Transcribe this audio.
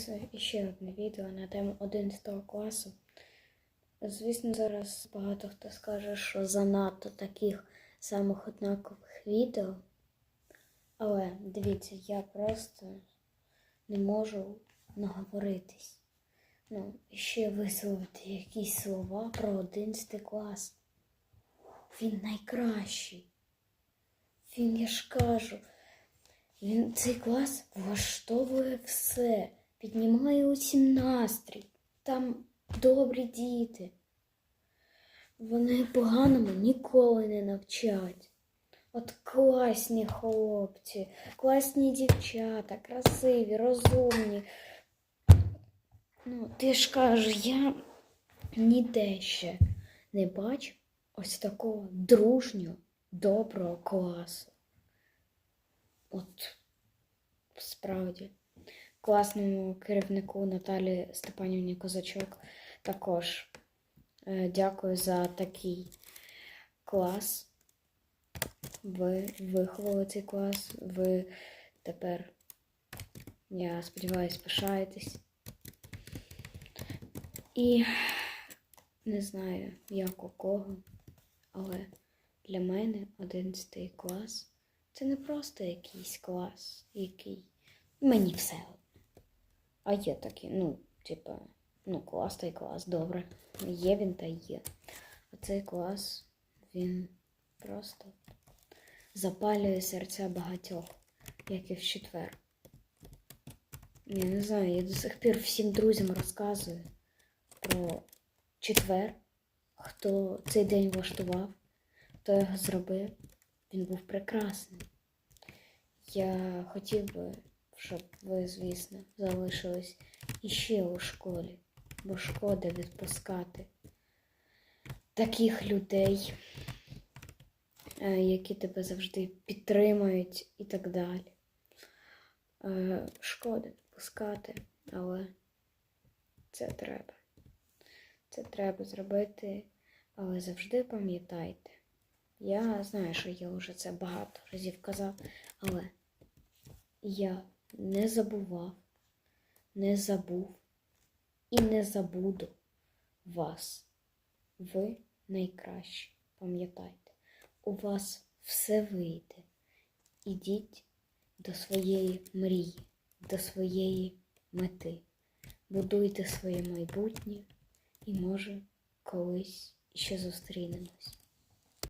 записую ще одне відео на тему 11 класу. Звісно, зараз багато хто скаже, що занадто таких самих однакових відео. Але дивіться, я просто не можу наговоритись. Ну, ще висловити якісь слова про 11 клас. Він найкращий. Він, я ж кажу, він цей клас влаштовує все, піднімає усім настрій. Там добрі діти. Вони поганому ніколи не навчать. От класні хлопці, класні дівчата, красиві, розумні. Ну, ти ж кажу, я ніде ще не бачу ось такого дружнього, доброго класу. От справді. Класному керівнику Наталі Степанівні Козачок також е, дякую за такий клас. Ви виховали цей клас. Ви тепер, я сподіваюся, пишаєтесь. І не знаю, як у кого, але для мене 11 клас це не просто якийсь клас, який мені все. А є такі, ну, типа, ну, клас та й клас, добре. Є він та є. А цей клас, він просто запалює серця багатьох, як і в четвер. Я не знаю, я до сих пір всім друзям розказую про четвер, хто цей день влаштував, хто його зробив. Він був прекрасний. Я хотів би, щоб ви, звісно, залишились іще у школі, бо шкода відпускати таких людей, е, які тебе завжди підтримують і так далі. Е, Шкода відпускати, але це треба. Це треба зробити, але завжди пам'ятайте. Я знаю, що я вже це багато разів казав, але я не забував, не забув і не забуду вас. Ви найкращі, пам'ятайте, у вас все вийде. Ідіть до своєї мрії, до своєї мети. Будуйте своє майбутнє і, може, колись ще зустрінемось.